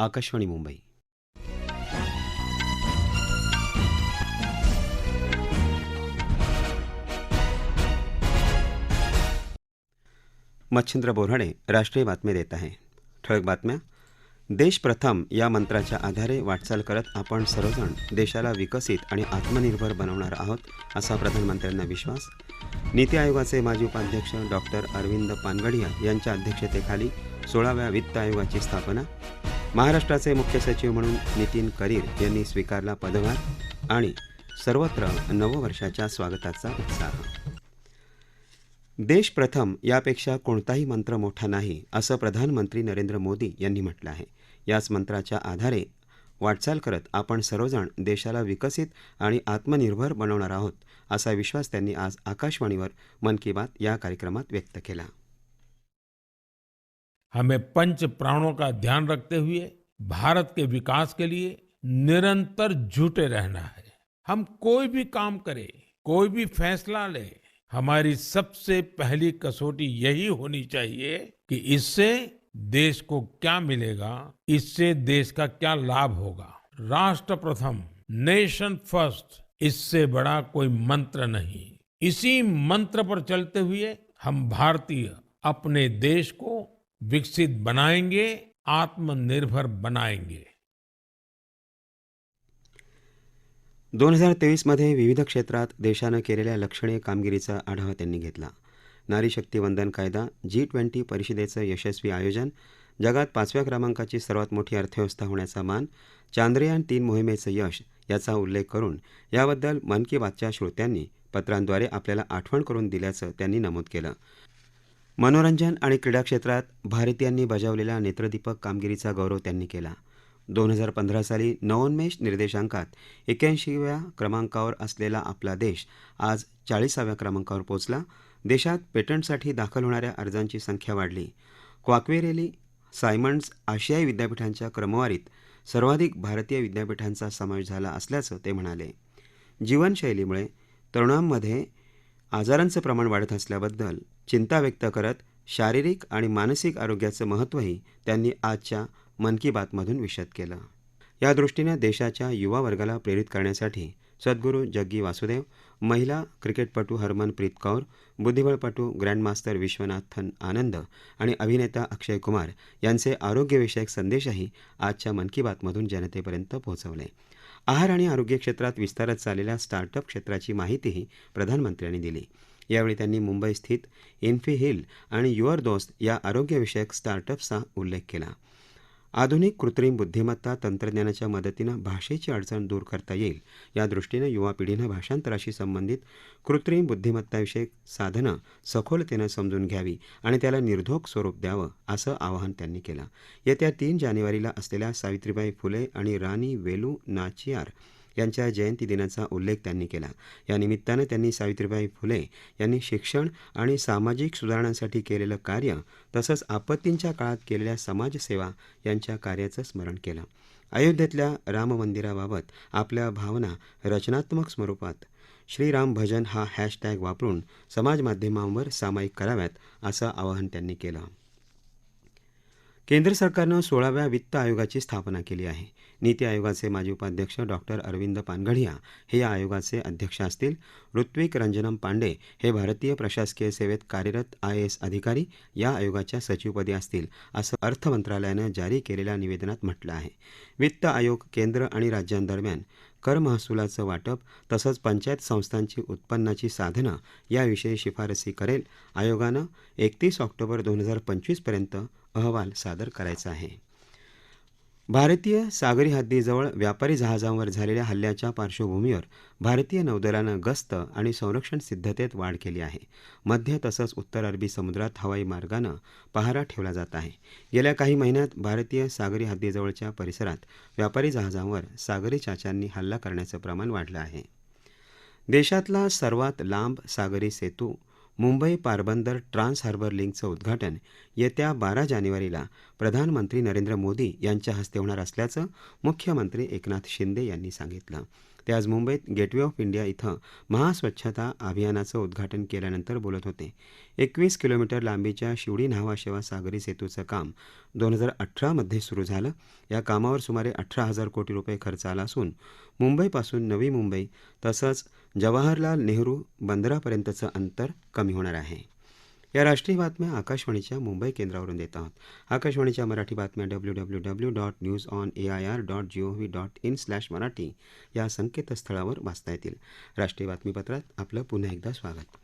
आकाशवाणी मुंबई. मच्छिंद्र बोराडे राष्ट्रीय बातमी देत आहे. ठळक बातम्या. देश प्रथम या मंत्राच्या आधारे वाटचाल करत आपण सर्वजण देशाला विकसित आणि आत्मनिर्भर बनवणार आहोत असा प्रधानमंत्र्यांना विश्वास. नीती आयोगाचे माजी उपाध्यक्ष डॉक्टर अरविंद पानगडिया यांच्या अध्यक्षतेखाली सोळाव्या वित्त आयोगाची स्थापना. महाराष्ट्राचे मुख्य सचिव म्हणून नितीन करीर यांनी स्वीकारला पदभार आणि सर्वत्र नववर्षाच्या स्वागताचा उत्साह. देश प्रथम यापेक्षा कोणताही मंत्र मोठा नाही असं प्रधानमंत्री नरेंद्र मोदी यांनी म्हटलं आहे. याच मंत्राच्या आधारे वाटचाल करत आपण सर्वजण देशाला विकसित आणि आत्मनिर्भर बनवणार आहोत असा विश्वास त्यांनी आज आकाशवाणीवर मन की बात या कार्यक्रमात व्यक्त केला. हमें पंच प्राणों का ध्यान रखते हुए भारत के विकास के लिए निरंतर जुटे रहना है। हम कोई भी काम करें, कोई भी फैसला ले, हमारी सबसे पहली कसौटी यही होनी चाहिए कि इससे देश को क्या मिलेगा, इससे देश का क्या लाभ होगा। राष्ट्र प्रथम, नेशन फ़र्स्ट, इससे बड़ा कोई मंत्र नहीं। इसी मंत्र पर चलते हुए हम भारतीय अपने देश को विकसित बनाएंगे आत्मनिर्भर बनाएंगे। दोन हजार तेवीसमध्ये विविध क्षेत्रात देशानं केलेल्या लक्षणीय कामगिरीचा आढावा त्यांनी घेतला. नारी शक्ती वंदन कायदा जी ट्वेंटी परिषदेचं यशस्वी आयोजन जगात पाचव्या क्रमांकाची सर्वात मोठी अर्थव्यवस्था होण्याचा मान चांद्रयान तीन मोहिमेचं यश याचा उल्लेख करून याबद्दल मन की बातच्या श्रोत्यांनी पत्रांद्वारे आपल्याला आठवण करून दिल्याचं त्यांनी नमूद केलं. मनोरंजन आणि क्रीडा क्षेत्रात भारतीयांनी बजावलेल्या नेत्रदीपक कामगिरीचा गौरव त्यांनी केला. दोन हजार पंधरा साली नवोन्मेष निर्देशांकात एक्याऐंशीव्या क्रमांकावर असलेला आपला देश आज चाळीसाव्या क्रमांकावर पोहोचला. देशात पेटंटसाठी दाखल होणाऱ्या अर्जांची संख्या वाढली. क्वाक्वेरेली सायमंड्स आशियाई विद्यापीठांच्या क्रमवारीत सर्वाधिक भारतीय विद्यापीठांचा समावेश झाला असल्याचं ते म्हणाले. जीवनशैलीमुळे तरुणांमध्ये आजारांचं प्रमाण वाढत असल्याबद्दल चिंता व्यक्त करत शारीरिक आणि मानसिक आरोग्याचं महत्त्वही त्यांनी आजच्या मन की बातमधून विशद केलं. यादृष्टीनं देशाच्या युवा वर्गाला प्रेरित करण्यासाठी सद्गुरू जग्गी वासुदेव महिला क्रिकेटपटू हरमनप्रीत कौर बुद्धिबळपटू ग्रँडमास्टर विश्वनाथन आनंद आणि अभिनेता अक्षय कुमार यांचे आरोग्यविषयक संदेशही आजच्या मन की बातमधून जनतेपर्यंत पोहोचवले. आहार आणि आरोग्य क्षेत्रात विस्तारत चाललेल्या स्टार्टअप क्षेत्राची माहितीही प्रधानमंत्र्यांनी दिली. यावेळी त्यांनी मुंबई स्थित इन्फी हिल आणि युअर दोस्त या आरोग्यविषयक स्टार्टअप्सचा उल्लेख केला. आधुनिक कृत्रिम बुद्धिमत्ता तंत्रज्ञानाच्या मदतीनं भाषेची अडचण दूर करता येईल. यादृष्टीनं युवा पिढीनं भाषांतराशी संबंधित कृत्रिम बुद्धिमत्ताविषयक साधनं सखोलतेनं समजून घ्यावी आणि त्याला निर्धोक स्वरूप द्यावं असं आवाहन त्यांनी केलं. येत्या तीन जानेवारीला असलेल्या सावित्रीबाई फुले आणि राणी वेलू नाचियार यांच्या जयंती दिनाचा उल्लेख त्यांनी केला. या निमित्तानं त्यांनी सावित्रीबाई फुले यांनी शिक्षण आणि सामाजिक सुधारणांसाठी केलेलं कार्य तसंच आपत्तींच्या काळात केलेल्या समाजसेवा यांच्या कार्याचं स्मरण केलं. अयोध्येतल्या राम मंदिराबाबत आपल्या भावना रचनात्मक स्वरूपात. श्रीराम भजन हा हॅशटॅग वापरून समाजमाध्यमांवर सामायिक कराव्यात असं आवाहन त्यांनी केलं. केंद्र सरकारनं सोळाव्या वित्त आयोगाची स्थापना केली आहे. नीती आयोगाचे माजी उपाध्यक्ष डॉक्टर अरविंद पानगढिया हे या आयोगाचे अध्यक्ष असतील. ऋत्विक रंजनम पांडे हे भारतीय प्रशासकीय सेवेत कार्यरत आय एस अधिकारी या आयोगाच्या सचिवपदी असतील असं अर्थ मंत्रालयानं जारी केलेल्या निवेदनात म्हटलं आहे. वित्त आयोग केंद्र आणि राज्यांदरम्यान कर महसुलाचं वाटप तसंच पंचायत संस्थांची उत्पन्नाची साधनं याविषयी शिफारसी करेल आयोगानं एकतीस ऑक्टोबर दोन हजार पंचवीसपर्यंत अहवाल सादर करायचा आहे. भारतीय सागरी हद्दीजवळ व्यापारी जहाजांवर झालेल्या हल्ल्याच्या पार्श्वभूमीवर भारतीय नौदलानं गस्त आणि संरक्षण सिद्धतेत वाढ केली आहे. मध्य तसंच उत्तर अरबी समुद्रात हवाई मार्गानं पहारा ठेवला जात आहे. गेल्या काही महिन्यात भारतीय सागरी हद्दीजवळच्या परिसरात व्यापारी जहाजांवर सागरी चाच्यांनी हल्ला करण्याचं प्रमाण वाढलं आहे. देशातला सर्वात लांब सागरी सेतू मुंबई पारबंदर ट्रान्स हार्बर लिंकचं उद्घाटन येत्या बारा जानेवारीला प्रधानमंत्री नरेंद्र मोदी यांच्या हस्ते होणार असल्याचं मुख्यमंत्री एकनाथ शिंदे यांनी सांगितलं. ते आज मुंबईत गेटवे ऑफ इंडिया इथं महास्वच्छता अभियानाचं उद्घाटन केल्यानंतर बोलत होते. एकवीस किलोमीटर लांबीच्या शिवडी न्हावा शेवा सागरी सेतूचं काम दोन हजार अठरामध्ये सुरू झालं. या कामावर सुमारे अठरा हजार कोटी रुपये खर्च आला असून मुंबईपासून नवी मुंबई तसंच जवाहरलाल नेहरू बंदरापर्यंतचं अंतर कमी होणार आहे. या राष्ट्रीय बातम्या आकाशवाणीच्या मुंबई केंद्रावरून देत आहोत. आकाशवाणीच्या मराठी बातम्या W W W dot news on A I R dot G O V dot in slash Marathi या संकेतस्थळावर वाचता येतील. राष्ट्रीय बातमीपत्रात आपलं पुन्हा एकदा स्वागत.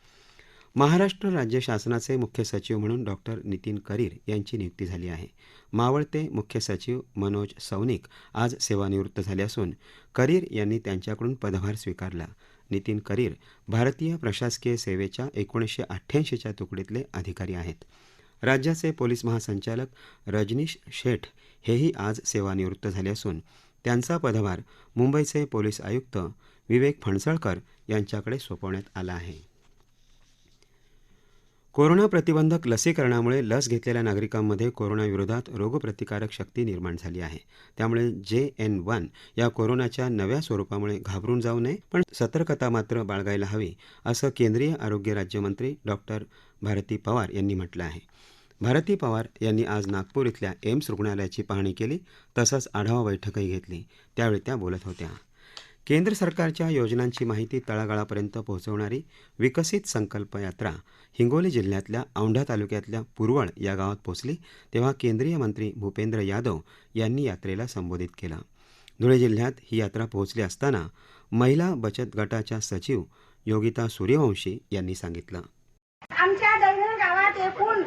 महाराष्ट्र राज्य शासनाचे मुख्य सचिव म्हणून डॉक्टर नितीन करीर यांची नियुक्ती झाली आहे. मावळते मुख्य सचिव मनोज सौनिक आज सेवानिवृत्त झाले असून करीर यांनी त्यांच्याकडून पदभार स्वीकारला. नितीन करीर भारतीय प्रशासकीय सेवेच्या एकोणीसशे अठ्ठ्याऐंशीच्या तुकडीतले अधिकारी आहेत. राज्याचे पोलीस महासंचालक रजनीश शेठ हेही आज सेवानिवृत्त झाले असून त्यांचा पदभार मुंबईचे पोलीस आयुक्त विवेक फणसळकर यांच्याकडे सोपवण्यात आला आहे. कोरोना प्रतिबंधक लसीकरणामुळे लस घेतलेल्या नागरिकांमध्ये कोरोनाविरोधात रोगप्रतिकारक शक्ती निर्माण झाली आहे. त्यामुळे जे एन वन या कोरोनाच्या नव्या स्वरूपामुळे घाबरून जाऊ नये पण सतर्कता मात्र बाळगायला हवी असं केंद्रीय आरोग्य राज्यमंत्री डॉक्टर भारती पवार यांनी म्हटलं आहे. भारती पवार यांनी आज नागपूर इथल्या एम्स रुग्णालयाची पाहणी केली तसंच आढावा बैठकही घेतली. त्यावेळी त्या बोलत होत्या. केंद्र सरकारच्या योजनांची माहिती तळागाळापर्यंत पोहोचवणारी विकसित संकल्प यात्रा हिंगोली जिल्ह्यातल्या औंढा तालुक्यातल्या पुरवळ या गावात पोहोचली तेव्हा केंद्रीय मंत्री भूपेंद्र यादव यांनी यात्रेला संबोधित केलं. धुळे जिल्ह्यात ही यात्रा पोहोचली असताना महिला बचत गटाच्या सचिव योगिता सूर्यवंशी यांनी सांगितलं. आमच्या गावात एकूण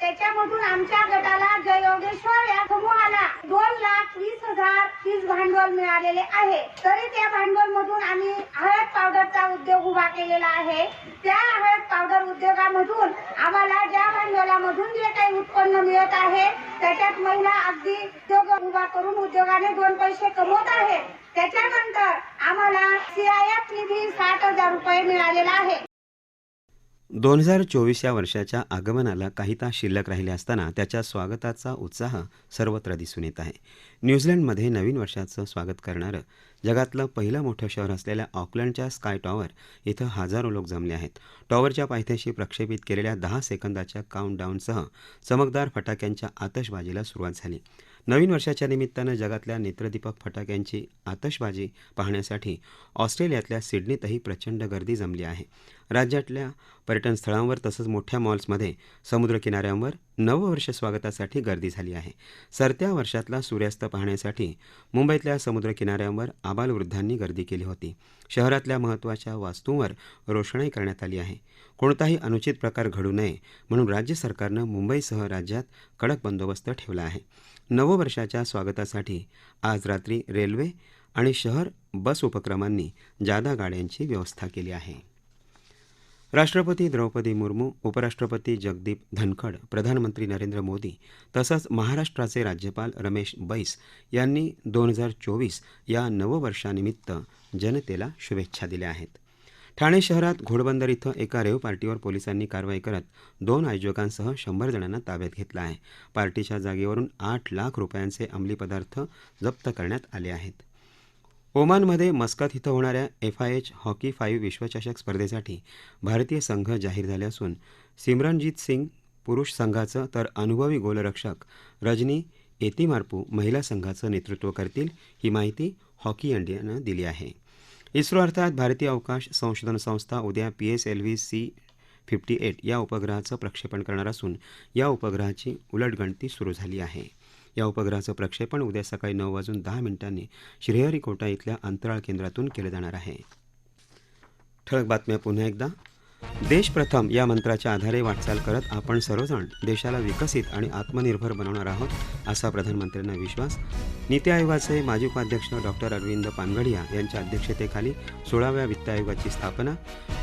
त्याच्यामधून आमच्या गटाला जयोगेश्वर या समूहाला दोन लाख वीस हजार फीस भांडवल मिळालेले आहे. तरी त्या भांडवल मधून आम्ही हळद पावडरचा उद्योग उभा केलेला आहे. त्या हळद पावडर उद्योगामधून आम्हाला ज्या भांडवलामधून जे काही उत्पन्न मिळत आहे त्याच्यात महिला अगदी उद्योग उभा करून उद्योगाने दोन पैसे कमवत आहेत. त्याच्यानंतर आम्हाला सीआयएफ निधी साठ हजार रुपये मिळालेला आहे. दोन हजार चोवीस या वर्षाच्या आगमनाला काही तास शिल्लक राहिले असताना त्याच्या स्वागताचा उत्साह सर्वत्र दिसून येत आहे. न्यूझीलंडमध्ये नवीन वर्षाचं स्वागत करणारं जगातलं पहिलं मोठं शहर असलेल्या ऑकलंडच्या स्काय टॉवर इथं हजारो लोक जमले आहेत. टॉवरच्या पायथ्याशी प्रक्षेपित केलेल्या दहा सेकंदाच्या काउंटडाऊनसह चमकदार फटाक्यांच्या आतषबाजीला सुरुवात झाली. नवीन वर्षाच्या निमित्तानं जगातल्या नेत्रदीपक फटाक्यांची आतषबाजी पाहण्यासाठी ऑस्ट्रेलियातल्या सिडनीतही प्रचंड गर्दी जमली आहे. राज्यातल्या पर्यटन स्थळांवर तसंच मोठ्या मॉल्समध्ये समुद्रकिनाऱ्यांवर नववर्ष स्वागतासाठी गर्दी झाली आहे. सरत्या वर्षातला सूर्यास्त पाहण्यासाठी मुंबईतल्या समुद्रकिनाऱ्यांवर आबालवृद्धांनी गर्दी केली होती. शहरातल्या महत्त्वाच्या वास्तूंवर रोषणाई करण्यात आली आहे. कोणताही अनुचित प्रकार घडू नये म्हणून राज्य सरकारनं मुंबईसह राज्यात कडक बंदोबस्त ठेवला आहे. नववर्षाच्या स्वागतासाठी आज रात्री रेल्वे आणि शहर बस उपक्रमांनी जादा गाड्यांची व्यवस्था केली आहे. राष्ट्रपती द्रौपदी मुर्मू उपराष्ट्रपती जगदीप धनखड प्रधानमंत्री नरेंद्र मोदी तसंच महाराष्ट्राचे राज्यपाल रमेश बैस यांनी दोन हजार चोवीस या नववर्षानिमित्त जनतेला शुभेच्छा दिल्या आहेत. ठाणे शहरात घोडबंदर इथं एका रेव पार्टीवर पोलिसांनी कारवाई करत दोन आयोजकांसह शंभर जणांना ताब्यात घेतलं आहे. पार्टीच्या जागेवरून आठ लाख रुपयांचे अंमली पदार्थ जप्त करण्यात आले आहेत. ओमानमध्ये मस्कत इथं होणाऱ्या F I H hockey five विश्वचषक स्पर्धेसाठी भारतीय संघ जाहीर झाले असून सिमरनजीत सिंग पुरुष संघाचं तर अनुभवी गोलरक्षक रजनी एतिमार्पू महिला संघाचं नेतृत्व करतील ही माहिती हॉकी इंडियानं दिली आहे. इस्रो अर्थात भारतीय अवकाश संशोधन संस्था उद्या P S L V C fifty eight या उपग्रहाचं प्रक्षेपण करणार असून या उपग्रहाची उलटगणती सुरू झाली आहे. या उपग्रहाचं प्रक्षेपण उद्या सकाळी नऊ वाजून दहा मिनिटांनी श्रीहरिकोटा इथल्या अंतराळ केंद्रातून केलं जाणार आहे. ठळक बातम्या पुन्हा एकदा. देश प्रथम या मंत्राच्या आधारे वाटचाल करत आपण सर्वजण देशाला विकसित आणि आत्मनिर्भर बनवणार आहोत असा प्रधानमंत्र्यांना विश्वास. नीती आयोगाचे माजी उपाध्यक्ष डॉक्टर अरविंद पानगडिया यांच्या अध्यक्षतेखाली सोळाव्या वित्त आयोगाची स्थापना.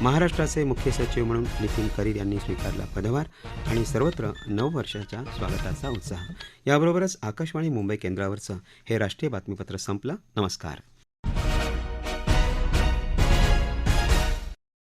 महाराष्ट्राचे मुख्य सचिव म्हणून नितीन करीर यांनी स्वीकारला पदभार आणि सर्वत्र नऊ वर्षाच्या स्वागताचा उत्साह. याबरोबरच आकाशवाणी मुंबई केंद्रावरचं हे राष्ट्रीय बातमीपत्र संपलं. नमस्कार.